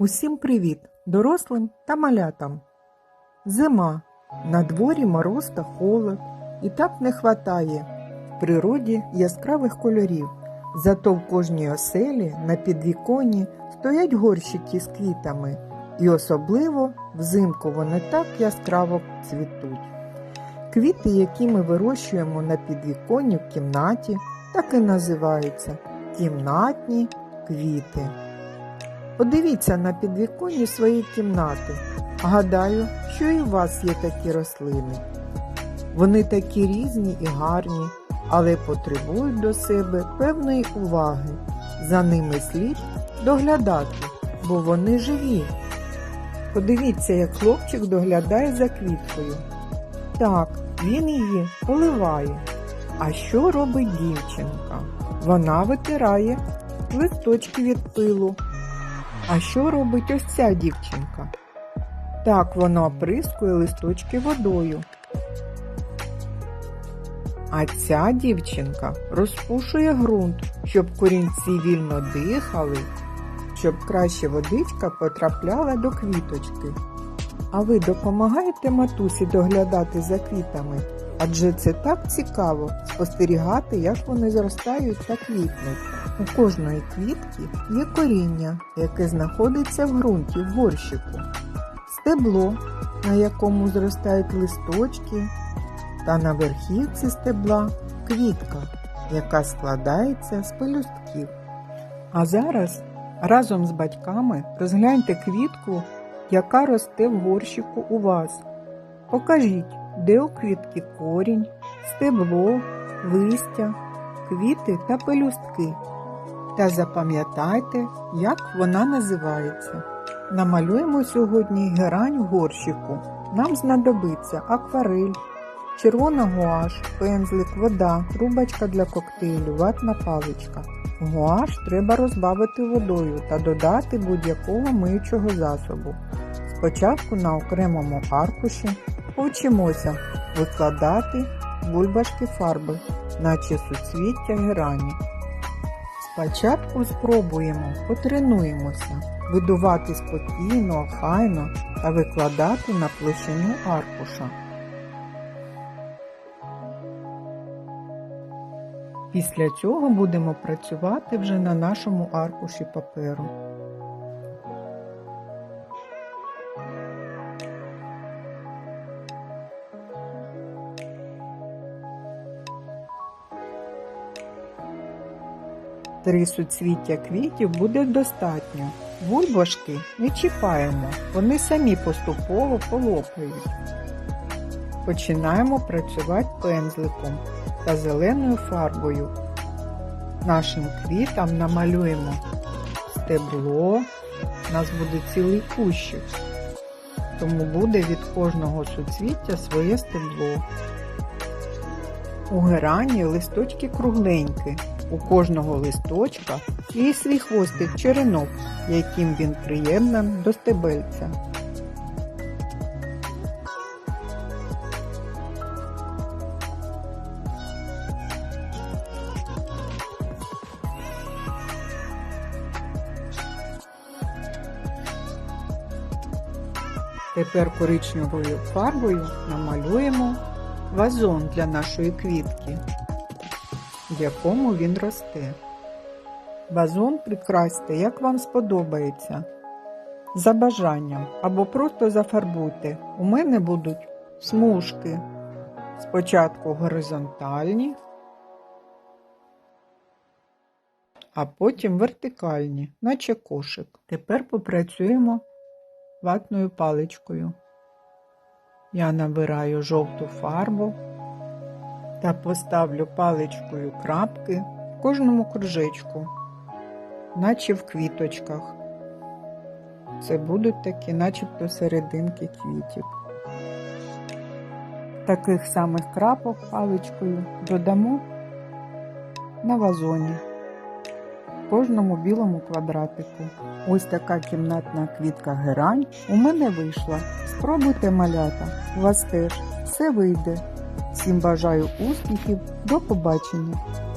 Усім привіт, дорослим та малятам. Зима. На дворі мороз та холод. І так не хватає в природі яскравих кольорів. Зато в кожній оселі на підвіконні стоять горщики з квітами. І особливо взимку вони так яскраво цвітуть. Квіти, які ми вирощуємо на підвіконні в кімнаті, так і називаються кімнатні квіти. Подивіться на підвіконні своєї кімнати. Гадаю, що і у вас є такі рослини. Вони такі різні і гарні, але потребують до себе певної уваги. За ними слід доглядати, бо вони живі. Подивіться, як хлопчик доглядає за квіткою. Так, він її поливає. А що робить дівчинка? Вона витирає листочки від пилу. А що робить ось ця дівчинка? Так, вона оприскує листочки водою. А ця дівчинка розпушує ґрунт, щоб корінці вільно дихали, щоб краще водичка потрапляла до квіточки. А ви допомагаєте матусі доглядати за квітами? Адже це так цікаво спостерігати, як вони зростають та квітнуть. У кожної квітки є коріння, яке знаходиться в ґрунті в горщику, стебло, на якому зростають листочки, та на верхівці стебла квітка, яка складається з пелюстків. А зараз разом з батьками розгляньте квітку, яка росте в горщику у вас. Покажіть, де у квітки корінь, стебло, листя, квіти та пелюстки. Та запам'ятайте, як вона називається. Намалюємо сьогодні герань в горщику. Нам знадобиться акварель, червона гуаш, пензлик, вода, трубочка для коктейлю, ватна паличка. Гуаш треба розбавити водою та додати будь-якого миючого засобу. Спочатку на окремому аркуші повчимося викладати бульбашки фарби, наче суцвіття герані. Спочатку спробуємо, потренуємося, видувати спокійно, охайно та викладати на площину аркуша. Після цього будемо працювати вже на нашому аркуші паперу. Три суцвіття квітів буде достатньо. Бульбашки не чіпаємо, вони самі поступово полопають. Починаємо працювати пензликом та зеленою фарбою. Нашим квітам намалюємо стебло, у нас буде цілий кущик, тому буде від кожного суцвіття своє стебло. У герані листочки кругленькі, у кожного листочка є свій хвостик черенок, яким він приємним до стебельця. Тепер коричневою фарбою намалюємо вазон для нашої квітки, в якому він росте. Вазон прикрасьте, як вам сподобається. За бажанням або просто зафарбуйте. У мене будуть смужки. Спочатку горизонтальні, а потім вертикальні, наче кошик. Тепер попрацюємо ватною паличкою. Я набираю жовту фарбу та поставлю паличкою крапки в кожному кружечку, наче в квіточках. Це будуть такі, начебто серединки квітів. Таких самих крапок паличкою додамо на вазоні кожному білому квадратику. Ось така кімнатна квітка герань у мене вийшла. Спробуйте малята, у вас теж все вийде. Всім бажаю успіхів, до побачення!